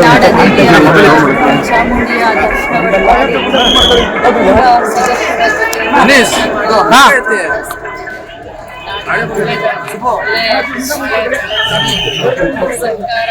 ನಾಡದೇವಿಯ ಚಾಮುಂಡಿಯ ದರ್ಶನವನ್ನು ಮಾಡಿ ಕುಟುಂಬ ಸದಸ್ಯರ ಜೊತೆ ಹಾ ಸರ್ಕಾರ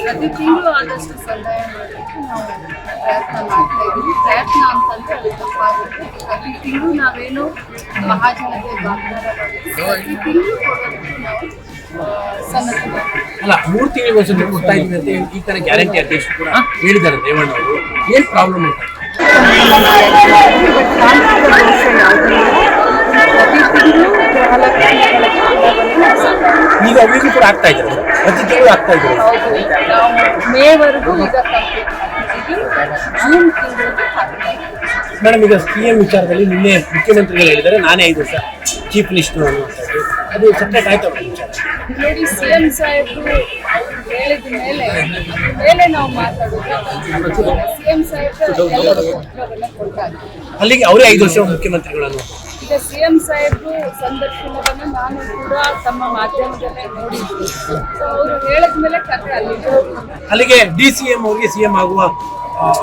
ಪ್ರತಿ ತಿಂಗಳು ಆದಷ್ಟು ಸಂದಾಯ ಮಾಡಲಿಕ್ಕೆ ನಾವು ಪ್ರಯತ್ನ ಮಾಡ್ತಾ ಇದ್ದೀವಿ. ಪ್ರಯತ್ನ ಅಂತಂದ್ರೆ ಅದು ತಪ್ಪಾಗುತ್ತೆ. ಪ್ರತಿ ತಿಂಗಳು ನಾವೇನು ಮಹಾಜನತೆ ಬಾಂಧವ ಪ್ರತಿ ತಿಂಗಳು ಕೊಡೋದಕ್ಕೆ ನಾವು ಅಲ್ಲ ಮೂರು ತಿಂಗಳಿಗೆ ಒಂದ್ಸತಿ ಕೊಡ್ತಾ ಅಂತ ಹೇಳಿ ಈ ತರ ಗ್ಯಾರಂಟಿ ಅಧ್ಯಕ್ಷರು ಕೂಡ ಹೇಳಿದ್ದಾರೆ ರೇವಣ್ಣ ಅವರು. ಏನ್ ಪ್ರಾಬ್ಲಮ್ ಅಂತ ಪ್ರತಿ ತಿಂಗಳು ಈಗ ಅಭಿವೃದ್ಧಿ ಕೂಡ ಆಗ್ತಾ ಇದ್ದಾರೆ. ಪ್ರತಿ ತಿಂಗಳು ಆಗ್ತಾ ಇದ್ದಾರೆ. ಹೌದು ನಾವು ಮೇವರೆಗೂ ಈಗ ಕಂಪ್ಲೀಟ್ ಮಾಡಿದ್ದೀವಿ ಜೂನ್ ತಿಂಗಳಿಗೆ ಹಾಕ್ತಾ ಇದ್ದೀವಿ ಮೇಡಮ್ ಈಗ ಸಿ ಎಂ ವಿಚಾರದಲ್ಲಿ ನಿನ್ನೆ ಮುಖ್ಯಮಂತ್ರಿಗಳು ಹೇಳಿದ್ದಾರೆ ನಾನೇ ಐದು ವರ್ಷ ಚೀಫ್ ಮಿನಿಸ್ಟರ್ ಅನ್ನುವಂಥದ್ದು ಅದು ಸಪ್ರೇಟ್ ಆಯ್ತು ಅವರ ವಿಚಾರ? ಸಿ ಎಂ ಸಾಹೇಬರು ಅವ್ರು ಹೇಳಿದ ಮೇಲೆ ಅದ್ರ ಮೇಲೆ ನಾವು ಮಾತಾಡೋದು ಸಿ ಎಂ ಸಾಹೇಬರು ಎಲ್ಲರೂ ಉತ್ತರವನ್ನ ಕೊಡ್ತಾರೆ ಅಲ್ಲಿಗೆ ಅವರೇ ಐದು ವರ್ಷ ಮುಖ್ಯಮಂತ್ರಿಗಳು ಅನ್ನುವಂಥದ್ದು ಈಗ ಸಿ ಎಂ ಸಾಹೇಬ್ರು ಸಂದರ್ಶನವನ್ನು ನಾನು ಕೂಡ ತಮ್ಮ ಮಾಧ್ಯಮದಲ್ಲೇ ನೋಡಿದ್ದೆ. ಸೊ ಅವರು ಹೇಳಿದ ಮೇಲೆ ಕತೆ ಅಲ್ಲಿಗೆ ಅಲ್ಲಿಗೆ ಡಿ ಸಿ ಎಂ ಅವರಿಗೆ ಸಿ ಎಂ ಆಗುವ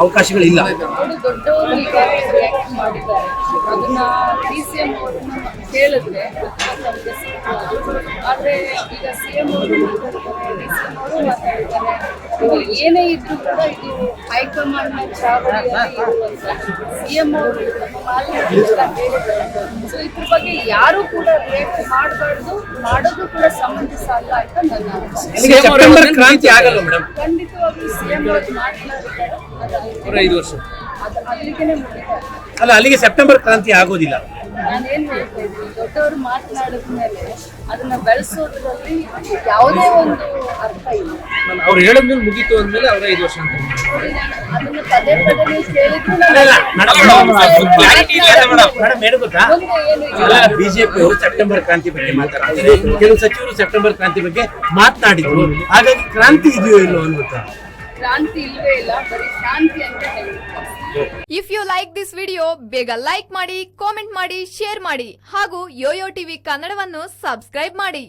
ಅವಕಾಶಗಳಿಲ್ಲ. ಅವರು ದೊಡ್ಡವರು ಈಗ ರಿಯಾಕ್ಟ್ ಮಾಡಿದ್ದಾರೆ? ಅದನ್ನ ಡಿ ಸಿ ಎಂ ಅವ್ರನ್ನ ಕೇಳಿದ್ರೆ ಆದ್ರೆ ಈಗ ಸಿ ಎಂ ಅವರು ಮಾತಾಡ್ತಾರೆ ಡಿ ಸಿ ಎಂ ಅವರು ಇದು ಏನೇ ಇದ್ರು ಕೂಡ ಇದು ಹೈಕಮಾಂಡ್ನ ಚಾವಡಿಯಲ್ಲಿ ಇರುವಂತ ಸಿಎಂ ಅವರು ಹೇಳಿದ್ದಾರೆ. ಸೊ ಇದ್ರ ಬಗ್ಗೆ ಯಾರು ಕೂಡ ರಿಯಾಕ್ಟ್ ಮಾಡಬಾರ್ದು ಮಾಡೋದು ಕೂಡ ಸಮಂಜಸ ಅಲ್ಲ ಅಂತ ನನ್ನ ಸೆಪ್ಟೆಂಬರ್ ಕ್ರಾಂತಿ ಆಗಲ್ಲ ಮೇಡಮ್ ಖಂಡಿತವಾಗ್ಲೂ ಸಿಎಂ ಅವರು ಮಾತನಾಡಿದ್ದಾರೆ ಅಲ್ಲಿಗೆ- ವರ್ಷ. ಅದು ಅಲ್ಲ ಅಲ್ಲಿಗೆ ಸೆಪ್ಟೆಂಬರ್ ಕ್ರಾಂತಿ ಆಗೋದಿಲ್ಲ. ನಾನೇನ್ ಹೇಳ್ತಾ ಇದ್ದೀನಿ ದೊಡ್ಡವರು ಮಾತನಾಡಿದ ಮೇಲೆ ಅದನ್ನ ಬೆಳೆಸೋದ್ರಲ್ಲಿ ಯಾವುದೇ ಒಂದು ಅರ್ಥ ಇಲ್ಲ. ಅವ್ರು ಹೇಳಿದ್ಮೇಲೆ ಮುಗೀತು ಅಂದ್ಮೇಲೆ ಅವ್ರ ಐದು ವರ್ಷ ಅಂತ ಅದನ್ನ ಪದೇ ಪದೇ ನೀವು ಕೇಳಿದ್ರು ಬಿಜೆಪಿ ಅವರು ಸೆಪ್ಟೆಂಬರ್ ಕ್ರಾಂತಿ ಬಗ್ಗೆ ಮಾತಾಡ್ತಾರೆ. ಕೆಲವು ಸಚಿವರು ಸೆಪ್ಟೆಂಬರ್ ಕ್ರಾಂತಿ ಬಗ್ಗೆ ಮಾತನಾಡಿದ್ರು. ಹಾಗಾಗಿ ಕ್ರಾಂತಿ ಇದೆಯೋ ಇಲ್ಲೋ ಅನ್ನುವಂಥ ಕ್ರಾಂತಿ ಇಲ್ವೇ ಇಲ್ಲ, ಬರೀ ಶಾಂತಿ ಅಂತ ಹೇಳಿ. If you like this video ಬೇಗ ಲೈಕ್ ಮಾಡಿ ಕಾಮೆಂಟ್ ಮಾಡಿ ಶೇರ್ ಮಾಡಿ ಹಾಗೂ ಯೋಯೋ ಟಿವಿ ಕನ್ನಡವನ್ನು ಸಬ್ಸ್ಕ್ರೈಬ್ ಮಾಡಿ.